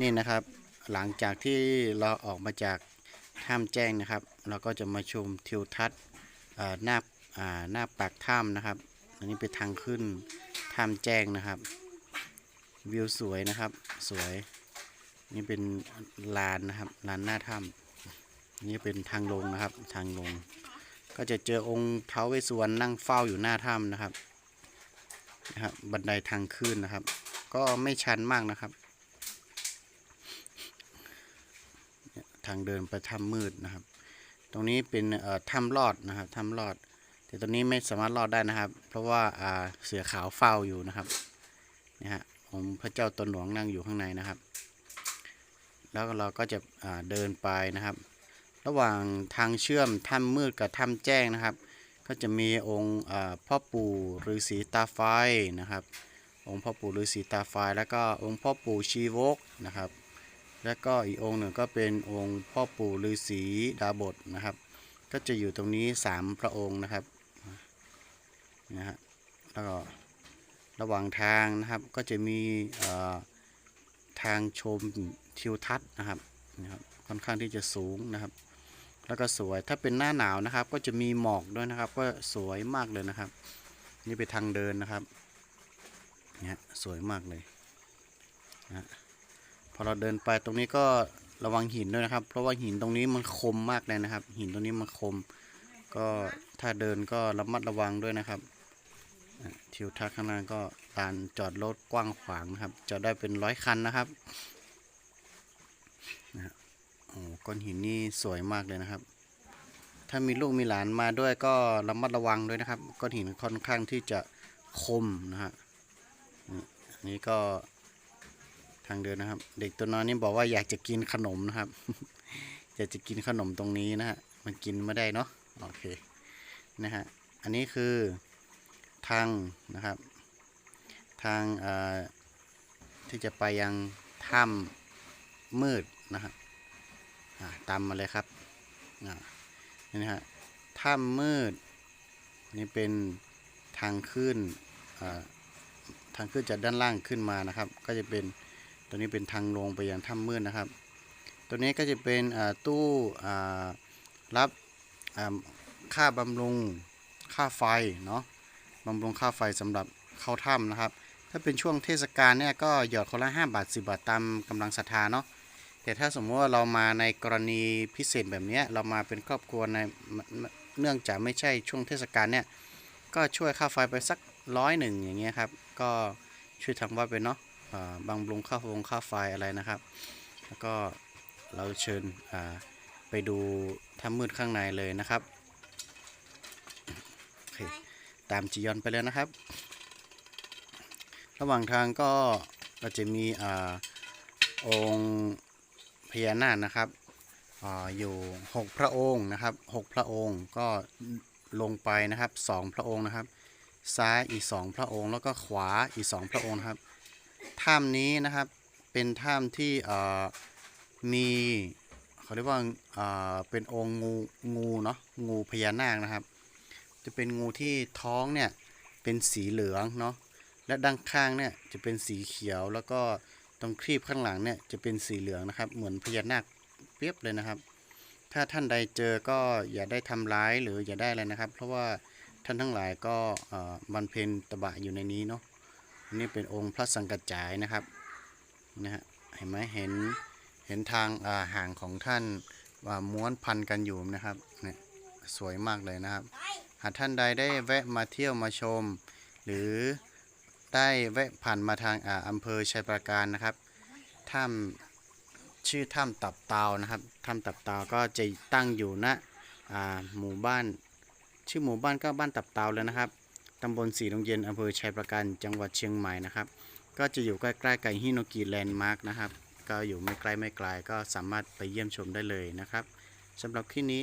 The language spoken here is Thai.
นี่นะครับ หลังจากที่เราออกมาจากถ้ำแจ้งนะครับ เราก็จะมาชมทิวทัศน์หน้าหน้าปากถ้ำนะครับ อันนี้เป็นทางขึ้นถ้ำแจ้งนะครับ วิวสวยนะครับสวย นี่เป็นลานนะครับลานหน้าถ้ำนี่เป็นทางลงนะครับทางลง ก็จะเจอองค์เท้าวเวสวรรณนั่งเฝ้าอยู่หน้าถ้ำนะครับนะครับ บันไดทางขึ้นนะครับ ก็ไม่ชันมากนะครับ ทางเดินไปถ้ำมืดนะครับ ตรงนี้เป็นถ้ำลอดนะครับถ้ำลอด แต่ตรงนี้ไม่สามารถลอดได้นะครับ เพราะว่าเสือขาวเฝ้าอยู่นะครับนะฮะองค์พระเจ้าตนหลวงนั่งอยู่ข้างในนะครับ แล้วเราก็จะเดินไปนะครับ ระหว่างทางเชื่อมถ้ำมืดกับถ้ำแจ้งนะครับ ก็จะมีองค์พ่อปู่ฤาษีตาไฟนะครับ องค์พ่อปู่ฤาษีตาไฟแล้วก็องค์พ่อปู่ชีวกนะครับ แล้วก็อีกองค์หนึ่งก็เป็นองค์พ่อปู่ฤาษีดาบทนะครับ ก็จะอยู่ตรงนี้สามพระองค์นะครับนะฮะแล้วก็ระหว่างทางนะครับก็จะมีทางชมทิวทัศน์นะครับนะครับ ค่อนข้างที่จะสูงนะครับ แล้วก็สวยถ้าเป็นหน้าหนาวนะครับ ก็จะมีหมอกด้วยนะครับ ก็สวยมากเลยนะครับ นี่เป็นทางเดินนะครับเนี่ยสวยมากเลยนะ อเราเดินไปตรงนี้ก็ระวังหินด้วยนะครับ เพราะว่าหินตรงนี้มันคมมากเลยนะครับ หินตรงนี้มันคม ก็ถ้าเดินก็ระมัดระวังด้วยนะครับทิวทัศน์ข้างหน้าก็ลานจอดรถกว้างขวางนะครับ จอดได้เป็นร้อยคันนะครับโอ้ก้อนหินนี่สวยมากเลยนะครับ ถ้ามีลูกมีหลานมาด้วยก็ระมัดระวังด้วยนะครับ ก้อนหินค่อนข้างที่จะคมนะฮะนี่ก็ ทางเดินนะครับ เด็กตัวน้อยนี่บอกว่าอยากจะกินขนมนะครับ อยากจะกินขนมตรงนี้นะฮะมันกินไม่ได้เนาะโอเคนะฮะอันนี้คือทางนะครับ ทางที่จะไปยังถ้ำมืดนะครับตามมาเลยครับนี่นะฮะถ้ำมืดนี่เป็นทางขึ้นทางขึ้นจากด้านล่างขึ้นมานะครับ ก็จะเป็น ตัวนี้เป็นทางลงไปยังถ้ำมืดนะครับ ตัวนี้ก็จะเป็นตู้รับค่าบำรุงค่าไฟเนาะบำรุงค่าไฟสำหรับเข้าถ้ำนะครับ ถ้าเป็นช่วงเทศกาลเนี่ยก็หยอดคนละ5บาท 10 บาทตามกำลังศรัทธาเนาะแต่ถ้าสมมติว่าเรามาในกรณีพิเศษแบบนี้เรามาเป็นครอบครัวในเนื่องจากไม่ใช่ช่วงเทศกาลเนี่ยก็ช่วยค่าไฟไปสักร้อยหนึ่งอย่างเงี้ยครับ ก็ช่วยทำว่าเป็นเนาะ อ่าบำรุงค่าฟงค่าไฟอะไรนะครับ แล้วก็เราเชิญไปดูถ้ำมืดข้างในเลยนะครับโอเคตามจียอนไปเลยนะครับ ระหว่างทางก็เราจะมีอองค์พญานาคนะครับออยู่ 6 พระองค์นะครับ 6 พระองค์ก็ลงไปนะครับ 2 พระองค์นะครับ ซ้ายอีก 2 พระองค์แล้วก็ขวาอีก 2 พระองค์นะครับ ถ้ำนี้นะครับ เป็นถ้ำที่มีเขาเรียกว่าเป็นองค์งูงูเนาะงูพญานาคนะครับ จะเป็นงูที่ท้องเนี่ยเป็นสีเหลืองเนาะและด้านข้างเนี่ยจะเป็นสีเขียวแล้วก็ตรงครีบข้างหลังเนี่ยจะเป็นสีเหลืองนะครับ เหมือนพญานาคเปียบเลยนะครับ ถ้าท่านใดเจอก็อย่าได้ทำร้ายหรืออย่าได้อะไรนะครับ เพราะว่าท่านทั้งหลายก็เอ่อบำเพ็ญตบะอยู่ในนี้เนาะ นี่เป็นองค์พระสังกัจจายนะครับนะฮะเห็นไหมเห็นเห็นทางอ่าห่างของท่านว่าม้วนพันกันอยู่นะครับเนี่ยสวยมากเลยนะครับ หากท่านใดได้แวะมาเที่ยวมาชม หรือได้แวะผ่านมาทางอ่าอำเภอชัยปราการนะครับถ้ำชื่อถ้ำตับเตานะครับถ้ำตับเตาก็จะตั้งอยู่ณอ่าหมู่บ้าน ชื่อหมู่บ้านก็บ้านตับเตาเลยนะครับ ตำบลสีลงเย็นอำเภอชัยประการจังหวัดเชียงใหม่นะครับ ก็จะอยู่ใกล้ๆกับฮิโนกิแลนด์มาร์กนะครับ ก็อยู่ไม่ไกลไม่ไกลก็สามารถไปเยี่ยมชมได้เลยนะครับสำหรับที่นี้